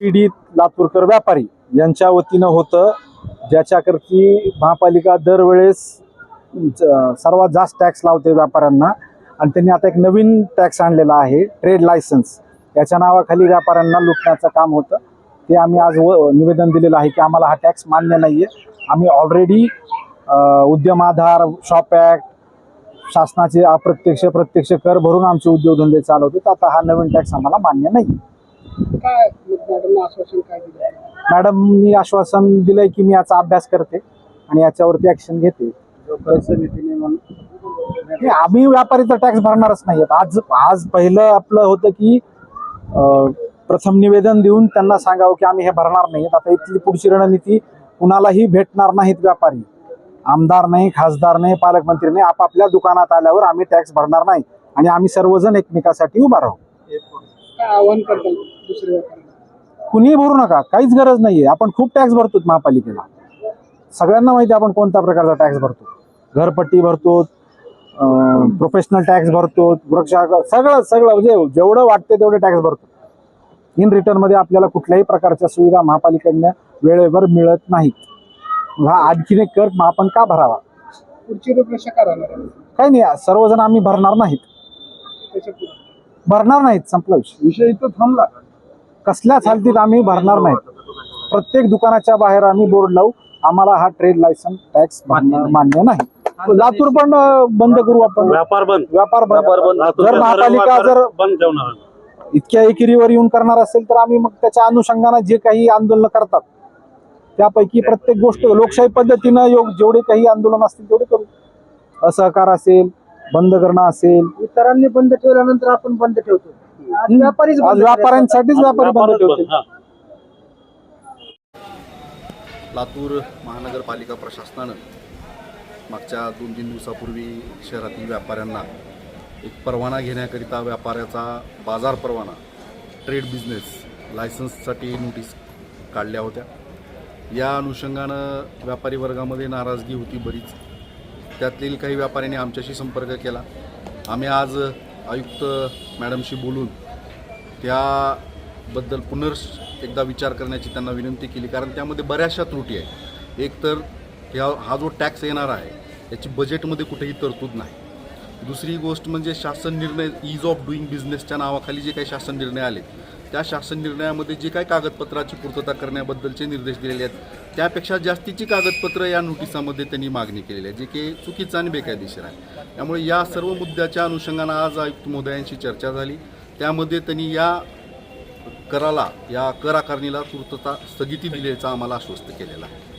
पीडित लातूरकर व्यापारी यांच्या वतीनं होतं. ज्याच्याकरती महापालिका दरवेळेस ज- सर्वात जास्त टॅक्स लावते व्यापाऱ्यांना. आणि त्यांनी आता एक नवीन टॅक्स आणलेला आहे ट्रेड लायसन्स याच्या नावाखाली व्यापाऱ्यांना लुटण्याचं काम होतं. ते आम्ही आज व निवेदन दिलेलं आहे की आम्हाला हा टॅक्स मान्य नाही आहे आम्ही ऑलरेडी उद्यम आधार शॉप ॲक्ट शासनाचे अप्रत्यक्ष प्रत्यक्ष कर भरून आमचे उद्योगधंदे चालवते तर आता हा नवीन टॅक्स आम्हाला मान्य नाही काय मॅडम आश्वासन काय दिलं? मॅडमनी आश्वासन दिलंय की मी याचा अभ्यास करते आणि याच्यावरती ऍक्शन घेते. समितीने म्हणून नाही, आम्ही व्यापारीचा टॅक्स भरणारच नाही आज आज पहिलं आपलं होतं की अं, प्रथम निवेदन देऊन त्यांना सांगावं की आम्ही हे भरणार नाही आता इथली पुढची रणनीती कुणालाही भेटणार नाहीत व्यापारी. आमदार नाही खासदार नाही पालकमंत्री नाही. आपापल्या दुकानात आल्यावर आम्ही टॅक्स भरणार नाही. आणि आम्ही सर्वजण एकमेकासाठी उभा राहू. काय आव्हान करताल? व्यापाऱ्यांना कुणीही भरू नका काहीच गरज नाहीये. आपण खूप टॅक्स भरतो महापालिकेला. सगळ्यांना माहिती आहे आपण कोणत्या प्रकारचा टॅक्स भरतो. घरपट्टी भरतो प्रोफेशनल टॅक्स भरतो वृक्षा सगळं सगळं म्हणजे जेवढं वाटते तेवढे टॅक्स भरतो इन रिटर्नमध्ये आपल्याला कुठल्याही प्रकारच्या सुविधा महापालिकेकडनं वेळेवर मिळत नाहीत हा आणखीन एक कर आपण का भरावा? पुढची रूपरेषा काय राहणार? काही नाही सर्वजण आम्ही भरणार नाहीत. भरणार नाहीत संपला विषय. विषय इथं थांबला. कसल्याच हालतीत आम्ही भरणार नाहीत प्रत्येक दुकानाच्या बाहेर आम्ही बोर्ड लावू. आम्हाला हा ट्रेड लायसन टॅक्स मान्य नाही. लातूर पण बंद करू आपण. व्यापार बंद. व्यापार बंद. जर महापालिका जर बंद ठेवणार. इतक्या एकेरीवर येऊन करणार असेल तर आम्ही मग त्याच्या अनुषंगाने जे काही आंदोलन करतात त्यापैकी प्रत्येक गोष्ट लोकशाही पद्धतीनं योग जेवढे काही आंदोलन असतील तेवढे करू. असहकार असेल बंद करणं असेल. इतरांनी बंद ठेवल्यानंतर आपण बंद ठेवतो. व्यापारीच आज बंद व्यापाऱ्यांसाठीच व्यापारी बंद ठेवतील. हा. लातूर महानगरपालिका प्रशासनानं मागच्या दोन तीन दिवसापूर्वी शहरातील व्यापाऱ्यांना एक परवाना घेण्याकरिता व्यापाऱ्याचा बाजार परवाना ट्रेड बिझनेस लायसन्ससाठी नोटीस काढल्या होत्या. या अनुषंगानं व्यापारी वर्गामध्ये नाराजगी होती बरीच. त्यातील काही व्यापाऱ्यांनी आमच्याशी संपर्क केला. आम्ही आज आयुक्त मॅडमशी बोलून त्याबद्दल पुनर्स एकदा विचार करण्याची त्यांना विनंती केली कारण त्यामध्ये बऱ्याचशा त्रुटी आहेत. एक तर ह्या हा जो टॅक्स येणार आहे याची बजेटमध्ये कुठेही तरतूद नाही. दुसरी गोष्ट म्हणजे शासन निर्णय ईज ऑफ डुईंग बिझनेसच्या नावाखाली जे काही शासन निर्णय आले त्या शासन निर्णयामध्ये जे काही कागदपत्राची पूर्तता करण्याबद्दलचे निर्देश दिलेले आहेत त्यापेक्षा जास्तीची कागदपत्रं या नोटिसामध्ये त्यांनी मागणी केलेली आहे जे की चुकीचं आणि बेकायदेशीर आहे. त्यामुळे या सर्व मुद्द्याच्या अनुषंगानं आज आयुक्त महोदयांशी चर्चा झाली. त्यामध्ये त्यांनी या कराला या कर आकारणीला पूर्तता स्थगिती दिल्याचं आम्हाला आश्वस्त केलेलं आहे.